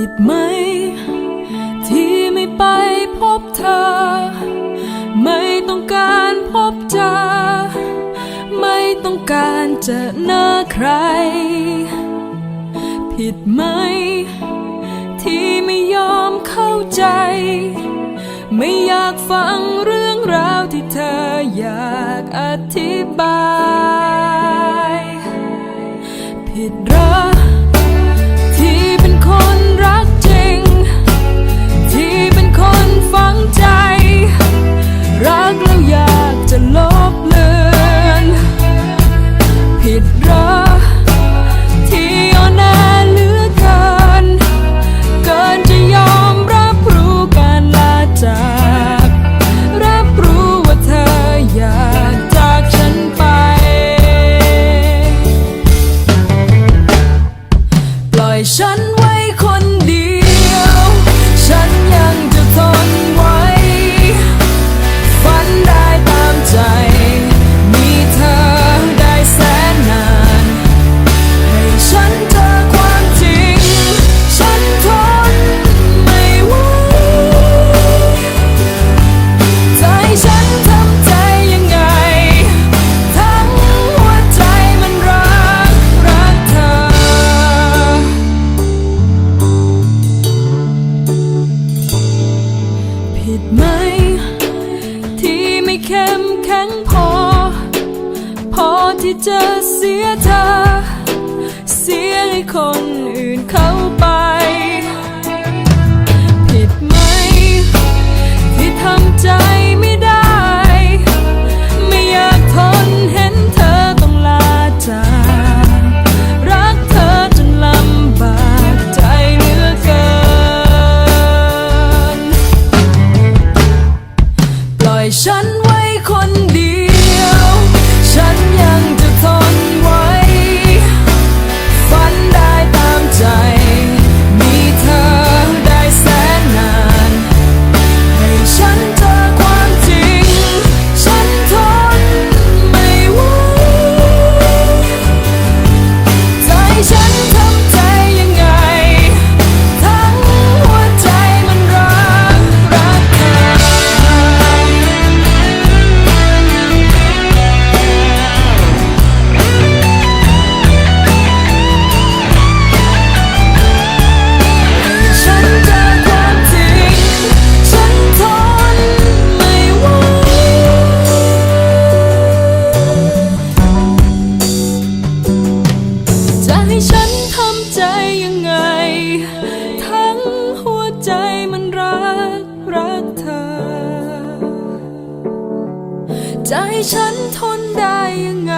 ผิดไหม ที่ไม่ไปพบเธอ ไม่ต้องการพบเจอ ไม่ต้องการเจอหน้าใคร ผิดไหม ที่ไม่ยอมเข้าใจ ไม่อยากฟังเรื่องราวที่เธออยากอธิบาย ผิดหรอ ฉันไว้คน ที่จะเสียเธอ เสียให้คนอื่นเข้าไป ผิดไหม ที่ทำใจไม่ได้ ไม่อยากทนเห็นเธอต้องลาจากรักเธอจนลำบากใจเหลือเกิน ปล่อยฉันไว้คน ใจฉันทนได้ยังไง